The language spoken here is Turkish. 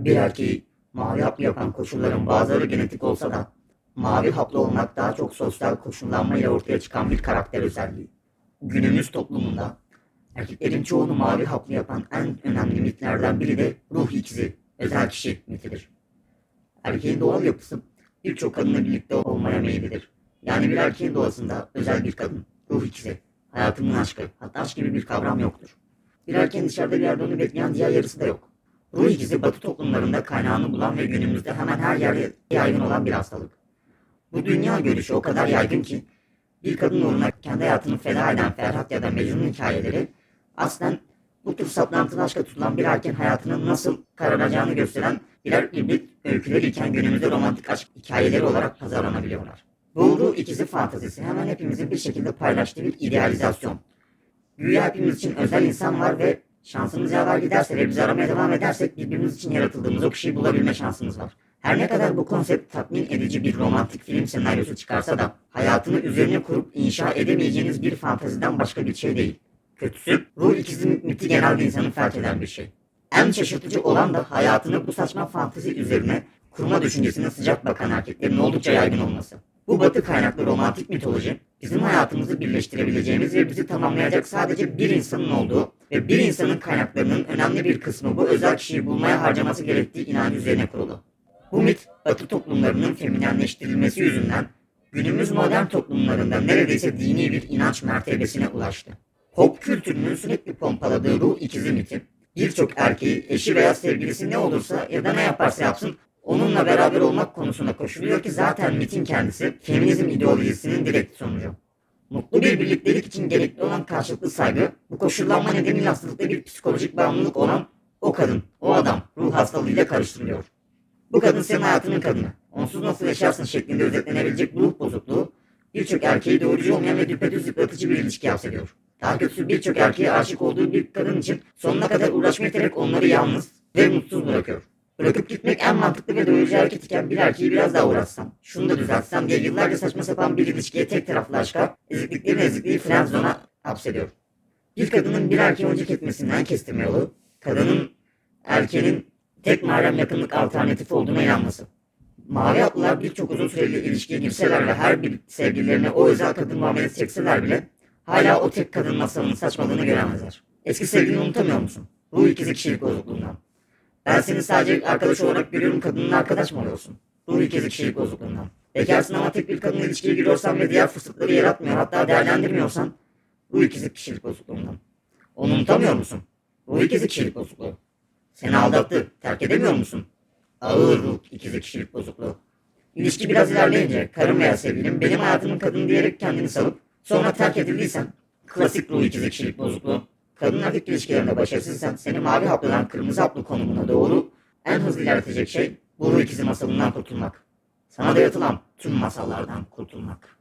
Bir erkeği mavi haplı yapan koşulların bazıları genetik olsa da mavi haplı olmak daha çok sosyal koşullanmayla ortaya çıkan bir karakter özelliği. Günümüz toplumunda erkeklerin çoğunu mavi haplı yapan en önemli mitlerden biri de ruh ikizi, özel kişi mitidir. Erkeğin doğal yapısı birçok kadınla birlikte olmaya meyillidir. Yani bir erkeğin doğasında özel bir kadın, ruh ikizi, hayatının aşkı, hatta aşk gibi bir kavram yoktur. Bir erkeğin dışarıda bir yerde onu bekleyen diğer yarısı da yok. Ruh ikizi batı toplumlarında kaynağını bulan ve günümüzde hemen her yerde yaygın olan bir hastalık. Bu dünya görüşü o kadar yaygın ki bir kadın uğruna kendi hayatını feda eden Ferhat ya da Mecnun hikayeleri aslen bu tür saplantılı aşka tutulan bir erkeğin hayatının nasıl kararacağını gösteren birer ibret öyküleri iken günümüzde romantik aşk hikayeleri olarak pazarlanabiliyorlar. Ruh ikizi fantazisi hemen hepimizin bir şekilde paylaştığı bir idealizasyon. Güya hepimiz için özel insan var ve şansımız yaver giderse ve bizi aramaya devam edersek birbirimiz için yaratıldığımız o kişiyi bulabilme şansımız var. Her ne kadar bu konsept tatmin edici bir romantik film senaryosu çıkarsa da hayatını üzerine kurup inşa edemeyeceğiniz bir fantaziden başka bir şey değil. Kötüsü ruh ikizi miti genel bir insanı felç eden bir şey. En şaşırtıcı olan da hayatını bu saçma fantezi üzerine kurma düşüncesine sıcak bakan erkeklerin oldukça yaygın olması. Bu batı kaynaklı romantik mitoloji bizim hayatımızı birleştirebileceğimiz ve bizi tamamlayacak sadece bir insanın olduğu ve bir insanın kaynaklarının önemli bir kısmı bu özel kişiyi bulmaya harcaması gerektiği inancı üzerine kurulu. Bu mit batı toplumlarının feminenleştirilmesi yüzünden günümüz modern toplumlarında neredeyse dini bir inanç mertebesine ulaştı. Pop kültürünün sürekli pompaladığı ruh ikizi miti birçok erkeği eşi veya sevgilisi ne olursa ya da ne yaparsa yapsın onunla beraber olmak konusunda koşuluyor ki zaten mitin kendisi feminizm ideolojisinin direkt sonucu. Mutlu bir birliktelik için gerekli olan karşılıklı saygı, bu koşullanma nedeniyle hastalıkta bir psikolojik bağımlılık olan o kadın, o adam ruh hastalığıyla karıştırılıyor. Bu kadın senin hayatının kadını. Onsuz nasıl yaşarsın şeklinde özetlenebilecek ruh bozukluğu birçok erkeği doğrucu olmayan ve düpedüz yıpratıcı bir ilişki hapsediyor. Daha kötüsü birçok erkeğe aşık olduğu bir kadın için sonuna kadar uğraşma yeterek onları yalnız ve mutsuz bırakıyor. Bırakıp gitmek en mantıklı ve doyurucu hareket iken bir erkeği biraz daha uğraşsam, şunu da düzeltsem diye yıllarca saçma sapan bir ilişkiye tek taraflı aşka, ezikliklerin ezikliği friendzone'a hapsediyor. Bir kadının bir erkeği öncek etmesinden kestirme yolu, kadının erkeğin tek mahrem yakınlık alternatifi olduğuna inanması. Mavi atlılar birçok uzun süreli ilişkiye girseler ve her bir sevgililerine o özel kadın muamelesi çekseler bile hala o tek kadın masalının saçmalığını göremezler. Eski sevgilini unutamıyor musun? Ruh ikizi kişilik bozukluğundan. Ben seni sadece arkadaş olarak görüyorum kadının arkadaş mı oluyorsun? Ruh ikizi kişilik bozukluğundan. Bekarsın ama tek bir kadınla ilişkiye giriyorsan ve diğer fırsatları yaratmıyor hatta değerlendirmiyorsan ruh ikizi kişilik bozukluğundan. Onu unutamıyor musun? Ruh ikizi kişilik bozukluğu. Seni aldattı. Terk edemiyor musun? Ağır ruh ikizi kişilik bozukluğu. İlişki biraz ilerleyince karım veya sevgilim benim hayatımın kadını diyerek kendini salıp sonra terk edildiysen klasik ruh ikizi kişilik bozukluğu. Kadın erkek ilişkilerinde başarısızsan seni mavi haplıdan kırmızı haplı konumuna doğru en hızlı ilerletecek şey bu ruh ikizi masalından kurtulmak. Sana da yatılan tüm masallardan kurtulmak.